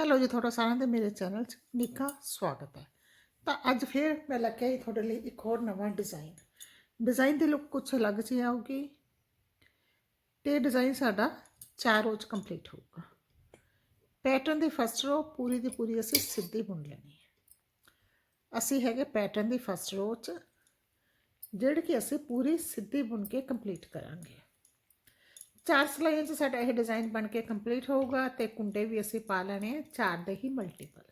Hello ਜੀ, ਤੁਹਾਡਾ ਸਾਰਿਆਂ ਦੇ ਮੇਰੇ ਚੈਨਲ 'ਚ ਨਿੱਕਾ ਸਵਾਗਤ ਹੈ। ਤਾਂ ਅੱਜ ਫਿਰ ਮੈਂ ਲੈ ਕੇ ਆਈ ਤੁਹਾਡੇ ਲਈ ਇੱਕ ਹੋਰ ਨਵਾਂ ਡਿਜ਼ਾਈਨ। ਡਿਜ਼ਾਈਨ ਦੀ ਲੁੱਕ ਕੁਝ ਅਲੱਗ ਜਿਹੀ ਆਊਗੀ ਤੇ ਡਿਜ਼ਾਈਨ ਸਾਡਾ 4 ਰੋਜ਼ ਕੰਪਲੀਟ ਹੋਊਗਾ। ਪੈਟਰਨ ਦੀ ਫਸਟ ਰੋ ਪੂਰੀ ਦੀ ਪੂਰੀ ਅਸੀਂ ਸਿੱਧੀ ਬੁਣ ਲੈਣੀ ਹੈ। ਅਸੀਂ ਹੈਗੇ ਪੈਟਰਨ ਦੀ ਫਸਟ ਰੋ 'ਚ, ਜਿਹੜੀ ਕਿ ਅਸੀਂ ਪੂਰੀ ਸਿੱਧੀ ਬੁਣ ਕੇ ਕੰਪਲੀਟ ਕਰਾਂਗੇ। ਚਾਰ ਸਲਾਈਆਂ 'ਚ ਸਾਡਾ ਇਹ ਡਿਜ਼ਾਈਨ ਬਣ ਕੇ ਕੰਪਲੀਟ ਹੋਊਗਾ ਤੇ ਕੁੰਡੇ ਵੀ ਅਸੀਂ ਪਾ ਲੈਣੇ ਆ, ਚਾਰ ਦੇ ਹੀ ਮਲਟੀਪਲ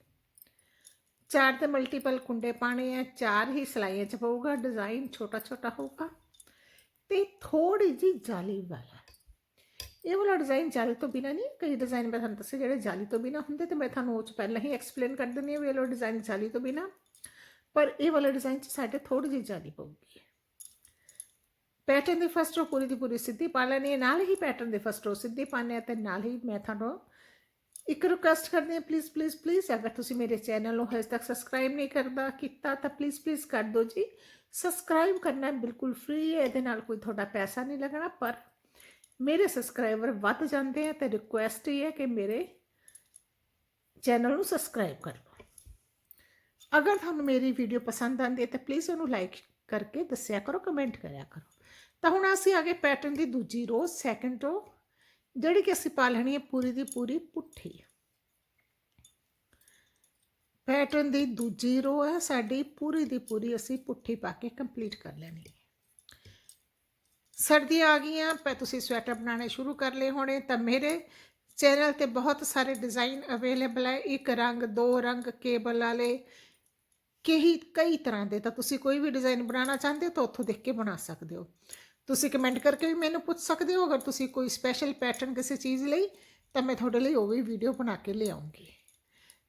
ਚਾਰ ਦੇ ਮਲਟੀਪਲ ਕੁੰਡੇ ਪਾਣੇ ਆ, ਚਾਰ ਹੀ ਸਲਾਈਆਂ 'ਚ ਪਊਗਾ ਡਿਜ਼ਾਈਨ ਛੋਟਾ ਛੋਟਾ ਹੋਊਗਾ। ਤੇ ਥੋੜੀ ਜੀ ਜਾਲੀ ਵਾਲਾ। ਇਹ ਵਾਲਾ ਡਿਜ਼ਾਈਨ ਜਾਲੀ ਤੋਂ ਬਿਨਾ ਨਹੀਂ, ਕਈ ਡਿਜ਼ਾਈਨ ਮੈਂ ਤੁਹਾਨੂੰ ਦੱਸੇ ਜਿਹੜੇ ਜਾਲੀ ਤੋਂ ਬਿਨਾ ਹੁੰਦੇ ਤੇ ਮੈਂ ਤੁਹਾਨੂੰ ਉਹ 'ਚ ਪਹਿਲਾਂ ਹੀ ਐਕਸਪਲੇਨ ਕਰ ਦਿੰਦੀ ਹਾਂ ਵੀ ਇਹ ਵਾਲਾ ਡਿਜ਼ਾਈਨ ਜਾਲੀ ਤੋਂ ਬਿਨਾ। ਪਰ ਇਹ ਵਾਲਾ ਡਿਜ਼ਾਈਨ 'ਚ ਸਾਡੇ ਥੋੜੀ ਜੀ ਜਾਲੀ ਪਊਗੀ ਪੈਟਰਨ ਦੀ ਫਸਟ ਰੋ ਪੂਰੀ ਦੀ ਪੂਰੀ ਸਿੱਧੀ ਪਾ ਲੈਣੀ ਹੈ। ਨਾਲ ਹੀ ਪੈਟਰਨ ਦੀ ਫਸਟ ਰੋ ਸਿੱਧੀ ਪਾਣੇ ਆ ਤੇ ਨਾਲ ਹੀ ਮੈਂ ਤੁਹਾਨੂੰ ਇੱਕ ਰਿਕੁਐਸਟ ਕਰਦੀ ਹਾਂ। ਪਲੀਜ਼ ਪਲੀਜ਼ ਪਲੀਜ਼ ਅਗਰ ਤੁਸੀਂ ਮੇਰੇ ਚੈਨਲ ਨੂੰ ਹਜੇ ਤੱਕ ਸਬਸਕ੍ਰਾਈਬ ਨਹੀਂ ਕਰਦਾ, ਕੀਤਾ ਤਾਂ ਪਲੀਜ਼ ਪਲੀਜ਼ ਕਰ ਦਿਓ ਜੀ। ਸਬਸਕ੍ਰਾਈਬ ਕਰਨਾ ਬਿਲਕੁਲ ਫ੍ਰੀ ਹੈ। ਇਹਦੇ ਨਾਲ ਕੋਈ ਤੁਹਾਡਾ ਪੈਸਾ ਨਹੀਂ ਲੱਗਣਾ, ਪਰ ਮੇਰੇ ਸਬਸਕ੍ਰਾਈਬਰ ਵੱਧ ਜਾਂਦੇ ਆ ਤੇ ਰਿਕੁਐਸਟ ਇਹ ਹੈ ਕਿ ਮੇਰੇ ਚੈਨਲ ਨੂੰ ਸਬਸਕ੍ਰਾਈਬ ਕਰ ਲਓ। ਅਗਰ ਤੁਹਾਨੂੰ ਮੇਰੀ ਵੀਡੀਓ ਪਸੰਦ ਆਉਂਦੀ ਹੈ ਤਾਂ ਪਲੀਜ਼ ਉਹਨੂੰ ਲਾਈਕ ਕਰਕੇ ਦੱਸਿਆ ਕਰੋ ਕਮੈਂਟ ਕਰਿਆ ਕਰੋ। ਤਾਂ ਹੁਣ ਅਸੀਂ ਆ ਗਏ ਪੈਟਰਨ ਦੀ ਦੂਜੀ ਰੋ ਸੈਕੰਡ ਰੋ ਜਿਹੜੀ ਕਿ ਅਸੀਂ ਪਾ ਲੈਣੀ ਹੈ ਪੂਰੀ ਦੀ ਪੂਰੀ ਪੁੱਠੀ। ਪੈਟਰਨ ਦੀ ਦੂਜੀ ਰੋ ਹੈ, ਸਾਡੀ ਪੂਰੀ ਦੀ ਪੂਰੀ ਅਸੀਂ ਪੁੱਠੀ ਪਾ ਕੇ ਕੰਪਲੀਟ ਕਰ ਲੈਣੀ ਹੈ। ਸਰਦੀਆਂ ਆ ਗਈਆਂ ਪੈ ਤੁਸੀਂ ਸਵੈਟਰ ਬਣਾਉਣੇ ਸ਼ੁਰੂ ਕਰ ਲਏ ਹੋਣੇ, ਤਾਂ ਮੇਰੇ ਚੈਨਲ ਤੇ ਬਹੁਤ ਸਾਰੇ ਡਿਜ਼ਾਈਨ ਅਵੇਲੇਬਲ ਹੈ। ਇੱਕ ਰੰਗ, ਦੋ ਰੰਗ ਕੇਬਲ ਵਾਲੇ ਕਈ ਕਈ ਤਰ੍ਹਾਂ ਦੇ, ਤਾਂ ਤੁਸੀਂ ਕੋਈ ਵੀ ਡਿਜ਼ਾਈਨ ਬਣਾਉਣਾ ਚਾਹੁੰਦੇ ਹੋ ਤਾਂ ਉੱਥੋਂ ਦੇਖ ਕੇ ਬਣਾ ਸਕਦੇ ਹੋ। ਤੁਸੀਂ ਕਮੈਂਟ ਕਰਕੇ ਵੀ ਮੈਨੂੰ ਪੁੱਛ ਸਕਦੇ ਹੋ, ਅਗਰ ਤੁਸੀਂ ਕੋਈ ਸਪੈਸ਼ਲ ਪੈਟਰਨ ਕਿਸੇ ਚੀਜ਼ ਲਈ, ਤਾਂ ਮੈਂ ਤੁਹਾਡੇ ਲਈ ਉਹ ਵੀ ਵੀਡੀਓ ਬਣਾ ਕੇ ਲਿਆਉਂਗੀ।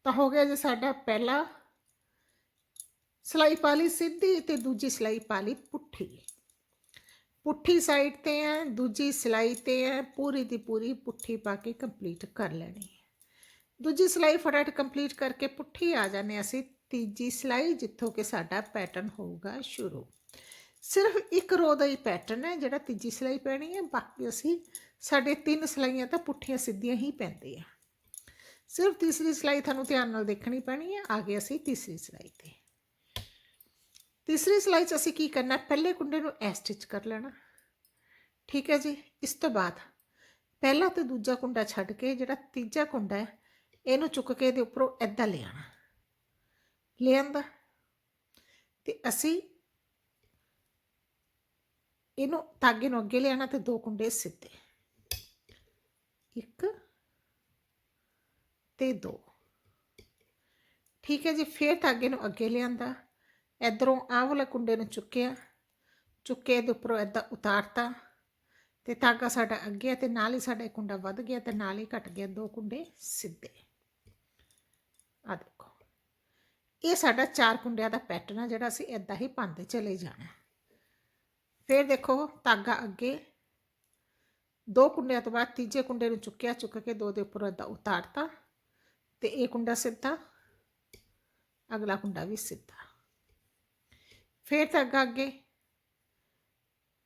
ਤਾਂ ਹੋ ਗਿਆ ਜੇ ਸਾਡਾ ਪਹਿਲਾ ਸਲਾਈ ਪਾ ਲਈ ਸਿੱਧੀ ਤੇ ਦੂਜੀ ਸਲਾਈ ਪਾ ਲਈ ਪੁੱਠੀ। ਪੁੱਠੀ ਸਾਈਡ ਤੇ ਹੈ, ਦੂਜੀ ਸਲਾਈ ਤੇ ਹੈ, ਪੂਰੀ ਦੀ ਪੂਰੀ ਪੁੱਠੀ ਪਾ ਕੇ ਕੰਪਲੀਟ ਕਰ ਲੈਣੀ ਹੈ। ਦੂਜੀ ਸਲਾਈ ਫਟਾਫਟ ਕੰਪਲੀਟ ਕਰਕੇ ਪੁੱਠੀ ਆ ਜਾਣੇ ਅਸੀਂ ਤੀਜੀ ਸਲਾਈ ਜਿੱਥੋਂ ਕਿ ਸਾਡਾ ਪੈਟਰਨ ਹੋਊਗਾ ਸ਼ੁਰੂ। ਸਿਰਫ ਇੱਕ ਰੋ ਦਾ ਹੀ ਪੈਟਰਨ ਹੈ, ਜਿਹੜਾ ਤੀਜੀ ਸਲਾਈ ਪੈਣੀ ਹੈ, ਬਾਕੀ ਅਸੀਂ ਸਾਡੇ ਤਿੰਨ ਸਲਾਈਆਂ ਤਾਂ ਪੁੱਠੀਆਂ ਸਿੱਧੀਆਂ ਹੀ ਪੈਂਦੀਆਂ। ਸਿਰਫ ਤੀਸਰੀ ਸਲਾਈ ਤੁਹਾਨੂੰ ਧਿਆਨ ਨਾਲ ਦੇਖਣੀ ਪੈਣੀ ਹੈ, ਆ ਗਏ ਅਸੀਂ ਤੀਸਰੀ ਸਲਾਈ ਤੇ। ਤੀਸਰੀ ਸਲਾਈ 'ਚ ਅਸੀਂ ਕੀ ਕਰਨਾ, ਪਹਿਲੇ ਕੁੰਡੇ ਨੂੰ ਐ ਸਟਿਚ ਕਰ ਲੈਣਾ। ਠੀਕ ਹੈ ਜੀ, ਇਸ ਤੋਂ ਬਾਅਦ ਪਹਿਲਾ ਤੇ ਦੂਜਾ ਕੁੰਡਾ ਛੱਡ ਕੇ ਜਿਹੜਾ ਤੀਜਾ ਕੁੰਡਾ ਹੈ, ਇਹਨੂੰ ਚੁੱਕ ਕੇ ਇਹਦੇ ਉੱਪਰੋਂ ਐਦਾਂ ਲੈ ਲਿਆਂਦਾ ਲੈ ਤੇ ਅਸੀਂ ਇਹਨੂੰ ਧਾਗੇ ਨੂੰ ਅੱਗੇ ਲਿਆਣਾ ਤੇ ਦੋ ਕੁੰਡੇ ਸਿੱਧੇ। ਇੱਕ ਤੇ ਦੋ। ਠੀਕ ਹੈ ਜੀ, ਫੇਰ ਧਾਗੇ ਨੂੰ ਅੱਗੇ ਲਿਆਂਦਾ। ਇਧਰੋਂ ਆਹ ਵਾਲਾ ਕੁੰਡੇ ਨੂੰ ਚੁੱਕਿਆ। ਚੁੱਕੇ ਇਹਦੇ ਉੱਪਰੋਂ ਐਦਾਂ ਉਤਾਰਤਾ ਤੇ ਧਾਗਾ ਸਾਡਾ ਅੱਗੇ ਤੇ ਨਾਲ ਹੀ ਸਾਡਾ ਕੁੰਡਾ ਵੱਧ ਗਿਆ ਤੇ ਨਾਲ ਹੀ ਘਟ ਗਿਆ ਦੋ ਕੁੰਡੇ ਸਿੱਧੇ। ਆ ਦੇਖੋ। ਇਹ ਸਾਡਾ ਚਾਰ ਕੁੰਡਿਆਂ ਦਾ ਪੈਟਰਨ ਆ ਜਿਹੜਾ ਅਸੀਂ ਇਦਾਂ ਹੀ ਪਾਉਂਦੇ ਚਲੇ ਜਾਣਾ। ਫਿਰ ਦੇਖੋ ਧਾਗਾ ਅੱਗੇ, ਦੋ ਕੁੰਡਿਆਂ ਤੋਂ ਬਾਅਦ ਤੀਜੇ ਕੁੰਡੇ ਨੂੰ ਚੁੱਕਿਆ, ਚੁੱਕ ਕੇ ਦੋ ਦੇ ਉੱਪਰ ਇਦਾਂ ਉਤਾਰਤਾ ਤੇ ਇਹ ਕੁੰਡਾ ਸਿੱਧਾ, ਅਗਲਾ ਕੁੰਡਾ ਵੀ ਸਿੱਧਾ। ਫਿਰ ਧਾਗਾ ਅੱਗੇ,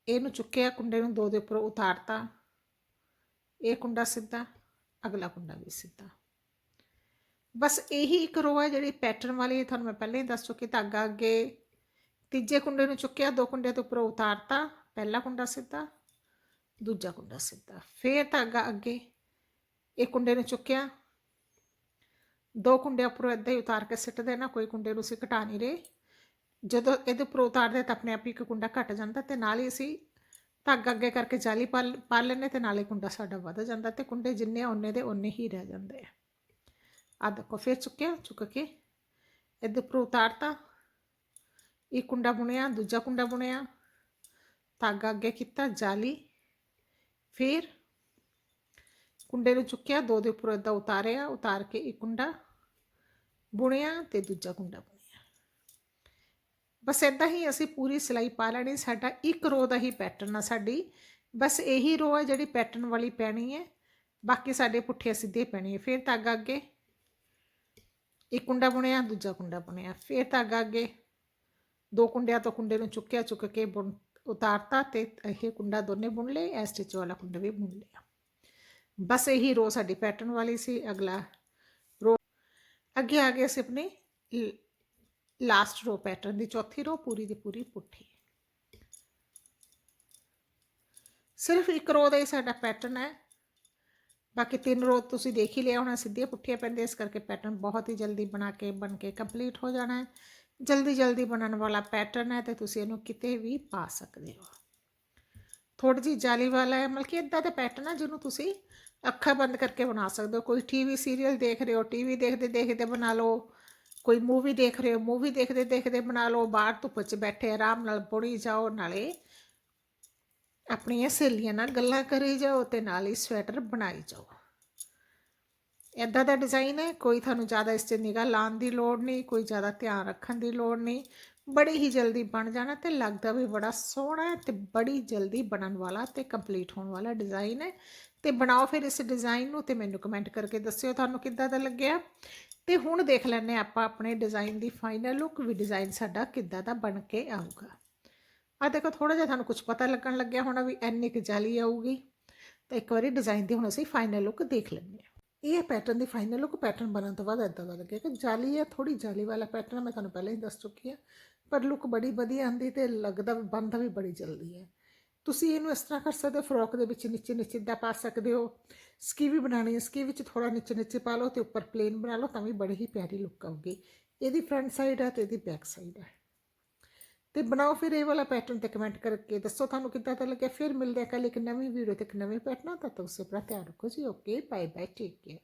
ਇਹਨੂੰ ਚੁੱਕਿਆ, ਕੁੰਡੇ ਨੂੰ ਦੋ ਦੇ ਉੱਪਰ ਉਤਾਰਤਾ, ਇਹ ਕੁੰਡਾ ਸਿੱਧਾ, ਅਗਲਾ ਕੁੰਡਾ ਵੀ ਸਿੱਧਾ। ਬਸ ਇਹੀ ਇੱਕ ਰੋ ਹੈ ਜਿਹੜੀ ਪੈਟਰਨ ਵਾਲੀ ਤੁਹਾਨੂੰ ਮੈਂ ਪਹਿਲਾਂ ਹੀ ਦੱਸ ਚੁੱਕੀ, ਧਾਗਾ ਅੱਗੇ, ਤੀਜੇ ਕੁੰਡੇ ਨੂੰ ਚੁੱਕਿਆ, ਦੋ ਕੁੰਡੇ ਤੋਂ ਉੱਪਰੋਂ ਉਤਾਰਤਾ, ਪਹਿਲਾ ਕੁੰਡਾ ਸਿੱਧਾ, ਦੂਜਾ ਕੁੰਡਾ ਸਿੱਧਾ, ਫੇਰ ਧਾਗਾ ਅੱਗੇ, ਇਹ ਕੁੰਡੇ ਨੂੰ ਚੁੱਕਿਆ। ਦੋ ਕੁੰਡੇ ਉੱਪਰੋਂ ਏਦਾਂ ਹੀ ਉਤਾਰ ਕੇ ਸਿੱਟ ਦੇਣਾ, ਕੋਈ ਕੁੰਡੇ ਨੂੰ ਅਸੀਂ ਘਟਾ ਨਹੀਂ ਰਹੇ। ਜਦੋਂ ਇਹਦੇ ਉੱਪਰ ਉਤਾਰਦੇ ਤਾਂ ਆਪਣੇ ਆਪ ਹੀ ਇੱਕ ਕੁੰਡਾ ਘਟ ਜਾਂਦਾ ਤੇ ਨਾਲ ਹੀ ਅਸੀਂ ਧਾਗਾ ਅੱਗੇ ਕਰਕੇ ਜਾਲੀ ਪਾ ਪਾ ਲੈਂਦੇ ਤੇ ਨਾਲੇ ਕੁੰਡਾ ਸਾਡਾ ਵੱਧ ਜਾਂਦਾ ਤੇ ਕੁੰਡੇ ਜਿੰਨੇ ਉਹਨੇ ਦੇ ਉਹਨੇ ਹੀ ਰਹਿ ਜਾਂਦੇ ਆ। ਆ ਦੇਖੋ ਫਿਰ ਚੁੱਕਿਆ ਚੁੱਕ ਕੇ ਇਹਦੇ ਉੱਪਰ ਉਤਾਰਤਾ ਇੱਕ ਕੁੰਡਾ ਬੁਣਿਆ ਦੂਜਾ ਕੁੰਡਾ ਬੁਣਿਆ ਧਾਗਾ ਅੱਗੇ ਕੀਤਾ ਜਾਲੀ ਫਿਰ ਕੁੰਡੇ ਨੂੰ ਚੁੱਕਿਆ ਦੋ ਦੇ ਉੱਪਰ ਇਦਾਂ ਉਤਾਰਿਆ ਉਤਾਰ ਕੇ ਇੱਕ ਕੁੰਡਾ ਬੁਣਿਆ ਤੇ ਦੂਜਾ ਕੁੰਡਾ ਬੁਣਿਆ ਬਸ ਇਦਾਂ ਹੀ ਅਸੀਂ ਪੂਰੀ ਸਿਲਾਈ ਪਾ ਲੈਣੀ ਸਾਡਾ ਇੱਕ ਰੋ ਦਾ ਹੀ ਪੈਟਰਨ ਆ ਸਾਡੀ ਬਸ ਇਹੀ ਰੋ ਹੈ ਜਿਹੜੀ ਪੈਟਰਨ ਵਾਲੀ ਪੈਣੀ ਹੈ ਬਾਕੀ ਸਾਡੇ ਪੁੱਠੇ ਸਿੱਧੇ ਪੈਣੀ ਹੈ ਫਿਰ ਧਾਗਾ ਅੱਗੇ ਇੱਕ ਕੁੰਡਾ ਬੁਣਿਆ, ਦੂਜਾ ਕੁੰਡਾ ਬੁਣਿਆ। ਫਿਰ ਧਾਗਾ ਅੱਗੇ ਦੋ ਕੁੰਡਿਆਂ ਤੋਂ ਕੁੰਡੇ ਨੂੰ ਚੁੱਕਿਆ, ਚੁੱਕ ਕੇ ਬੁਣ ਉਤਾਰਤਾ ਤੇ ਇਹ ਕੁੰਡਾ ਦੋਨੇ ਬੁਣ ਲਏ ਐ ਸਟਿਚ ਵਾਲਾ ਕੁੰਡਾ ਵੀ ਬੁਣ ਲਿਆ। ਬਸ ਇਹੀ ਰੋ ਸਾਡੀ ਪੈਟਰਨ ਵਾਲੀ ਸੀ, ਅਗਲਾ ਰੋ ਅੱਗੇ ਆ ਗਏ ਅਸੀਂ ਆਪਣੀ ਲਾਸਟ ਰੋ ਪੈਟਰਨ ਦੀ ਚੌਥੀ ਰੋ ਪੂਰੀ ਦੀ ਪੂਰੀ ਪੁੱਠੀ। ਸਿਰਫ ਇੱਕ ਰੋ ਦਾ ਹੀ ਸਾਡਾ ਪੈਟਰਨ ਹੈ। ਬਾਕੀ ਤਿੰਨ ਰੋ ਤੁਸੀਂ ਦੇਖ ਹੀ ਲਿਆ ਹੋਣਾ, ਸਿੱਧੀਆਂ ਪੁੱਠੀਆਂ ਪੈਂਦੀਆਂ, ਇਸ ਕਰਕੇ ਪੈਟਰਨ ਬਹੁਤ ਹੀ ਜਲਦੀ ਬਣਾ ਕੇ, ਬਣ ਕੇ ਕੰਪਲੀਟ ਹੋ ਜਾਣਾ ਹੈ। ਜਲਦੀ ਜਲਦੀ ਬਣਨ ਵਾਲਾ ਪੈਟਰਨ ਹੈ ਤੇ ਤੁਸੀਂ ਇਹਨੂੰ ਕਿਤੇ ਵੀ ਪਾ ਸਕਦੇ ਹੋ। ਥੋੜੀ ਜਿਹੀ ਜਾਲੀ ਵਾਲਾ ਹੈ, ਮਤਲਬ ਕਿ ਇਦਾਂ ਦਾ ਪੈਟਰਨ ਹੈ ਜਿਹਨੂੰ ਤੁਸੀਂ ਅੱਖਾਂ ਬੰਦ ਕਰਕੇ ਬਣਾ ਸਕਦੇ ਹੋ। ਕੋਈ ਟੀਵੀ ਸੀਰੀਅਲ ਦੇਖ ਰਹੇ ਹੋ ਟੀਵੀ ਦੇਖਦੇ ਦੇਖਦੇ ਬਣਾ ਲਓ। ਕੋਈ ਮੂਵੀ ਦੇਖ ਰਹੇ ਹੋ ਮੂਵੀ ਦੇਖਦੇ ਦੇਖਦੇ ਬਣਾ ਲਓ। ਬਾਹਰ ਧੁੱਪ 'ਚ ਬੈਠੇ, ਆਰਾਮ ਨਾਲ ਬੁਣੀ ਜਾਓ, ਨਾਲੇ ਆਪਣੀਆਂ ਸਹੇਲੀਆਂ ਨਾਲ ਗੱਲਾਂ ਕਰੀ ਜਾਓ ਤੇ ਨਾਲ ਹੀ ਸਵੈਟਰ ਬਣਾਈ ਜਾਓ। ਇੱਦਾਂ ਦਾ ਡਿਜ਼ਾਈਨ ਹੈ, ਕੋਈ ਤੁਹਾਨੂੰ ਜ਼ਿਆਦਾ ਇਸ 'ਤੇ ਨਿਗਾਹ ਲਾਉਣ ਦੀ ਲੋੜ ਨਹੀਂ, ਕੋਈ ਜ਼ਿਆਦਾ ਧਿਆਨ ਰੱਖਣ ਦੀ ਲੋੜ ਨਹੀਂ। ਬੜੀ ਹੀ ਜਲਦੀ ਬਣ ਜਾਣਾ ਤੇ ਲੱਗਦਾ ਵੀ ਬੜਾ ਸੋਹਣਾ ਹੈ ਤੇ ਬੜੀ ਜਲਦੀ ਬਣਨ ਵਾਲਾ ਤੇ ਕੰਪਲੀਟ ਹੋਣ ਵਾਲਾ ਡਿਜ਼ਾਈਨ ਹੈ। ਤੇ ਬਣਾਓ ਫਿਰ ਇਸ ਡਿਜ਼ਾਈਨ ਨੂੰ ਤੇ ਮੈਨੂੰ ਕਮੈਂਟ ਕਰਕੇ ਦੱਸਿਓ ਤੁਹਾਨੂੰ ਕਿੱਦਾਂ ਦਾ ਲੱਗਿਆ। ਤੇ ਹੁਣ ਦੇਖ ਲੈਂਦੇ ਹਾਂ ਆਪਾਂ ਆਪਣੇ ਡਿਜ਼ਾਈਨ ਦੀ ਫਾਈਨਲ ਲੁੱਕ ਵੀ ਡਿਜ਼ਾਈਨ ਸਾਡਾ ਕਿੱਦਾਂ ਦਾ ਬਣ ਕੇ ਆਊਗਾ। ਆ ਦੇਖੋ ਥੋੜਾ ਜਿਹਾ ਤੁਹਾਨੂੰ ਕੁਝ ਪਤਾ ਲੱਗਣ ਲੱਗਿਆ ਹੋਣਾ ਵੀ ਇੰਨੀ ਕੁ ਜਾਲੀ ਆਊਗੀ। ਤਾਂ ਇੱਕ ਵਾਰੀ ਡਿਜ਼ਾਈਨ ਦੀ ਹੁਣ ਅਸੀਂ ਫਾਈਨਲ ਲੁੱਕ ਦੇਖ ਲੈਂਦੇ ਹਾਂ। ਇਹ ਪੈਟਰਨ ਦੀ ਫਾਈਨਲ ਲੁੱਕ ਪੈਟਰਨ ਬਣਨ ਤੋਂ ਬਾਅਦ ਇਦਾਂ ਦਾ ਲੱਗਿਆ ਕਿ ਜਾਲੀ ਹੈ ਥੋੜੀ ਜਾਲੀ ਵਾਲਾ ਪੈਟਰਨ ਮੈਂ ਤੁਹਾਨੂੰ ਪਹਿਲਾਂ ਹੀ ਦੱਸ ਚੁੱਕੀ ਹਾਂ। ਪਰ ਲੁੱਕ ਬੜੀ ਵਧੀਆ ਆਂਦੀ ਤੇ ਲੱਗਦਾ ਵੀ, ਬਣਦਾ ਵੀ ਬੜੀ ਜਲਦੀ ਹੈ। ਤੁਸੀਂ ਇਹਨੂੰ ਇਸ ਤਰ੍ਹਾਂ ਕਰ ਸਕਦੇ ਹੋ ਫਰੋਕ ਦੇ ਵਿੱਚ ਨੀਚੇ ਨੀਚੇ ਦਾ ਪਾ ਸਕਦੇ ਹੋ। ਸਕੀ ਵੀ ਬਣਾਣੀ ਹੈ ਸਕੀ ਵਿੱਚ ਥੋੜਾ ਨੀਚੇ ਨੀਚੇ ਪਾ ਲਓ ਤੇ ਉੱਪਰ ਪਲੇਨ ਬਣਾ ਲਓ, ਤਾਂ ਵੀ ਬੜੀ ਹੀ ਪਿਆਰੀ ਲੁੱਕ ਆਊਗੀ। ਇਹਦੀ ਫਰੰਟ ਸਾਈਡ ਹੈ ਤੇ ਇਹਦੀ ਬੈਕ ਸਾਈਡ ਹੈ ਤੇ ਬਣਾਓ ਫਿਰ ਇਹ ਵਾਲਾ ਪੈਟਰਨ ਤੇ ਕਮੈਂਟ ਕਰਕੇ ਦੱਸੋ ਤੁਹਾਨੂੰ ਕਿੱਦਾਂ ਦਾ ਲੱਗਿਆ, ਫਿਰ ਮਿਲਦੇ ਆ ਕੱਲ ਇੱਕ ਨਵੀਂ ਵੀਡੀਓ ਤੇ ਇੱਕ ਨਵੇਂ ਪੈਟਰਨ ਤਦ ਤੱਕ ਉਸੇ ਪ੍ਰਤੀ ਧਿਆਨ ਰੱਖੋ ਜੀ okay bye bye take care